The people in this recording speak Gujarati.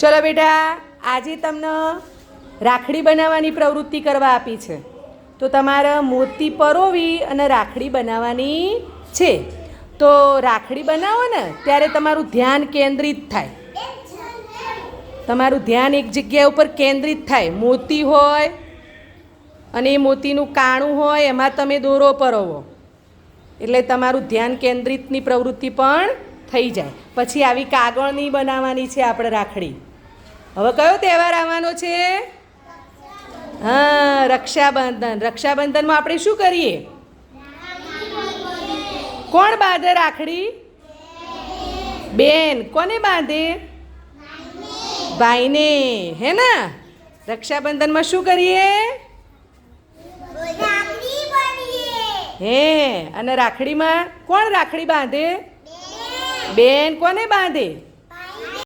ચલો બેટા, આજે તમને રાખડી બનાવવાની પ્રવૃત્તિ કરવા આપી છે. તો તમારે મોતી પરોવી અને રાખડી બનાવવાની છે. તો રાખડી બનાવો ને, ત્યારે તમારું ધ્યાન કેન્દ્રિત થાય. તમારું ધ્યાન એક જગ્યા ઉપર કેન્દ્રિત થાય. મોતી હોય અને એ મોતીનું કાણું હોય, એમાં તમે દોરો પરોવો. એટલે તમારું ધ્યાન કેન્દ્રિતની પ્રવૃત્તિ પણ થઈ જાય. પછી આવી કાગળની બનાવવાની છે આપણે રાખડી. હવે કયો તહેવાર આવવાનો છે? હા રક્ષાબંધન. રક્ષાબંધનમાં આપણે શું કરીએ? કોણ બાંધે રાખડી? બેન. કોને બાંધે? ભાઈને. હે ને? રક્ષાબંધનમાં શું કરીએ? હે અને રાખડીમાં કોણ રાખડી બાંધે? બેન કોને બાંધે?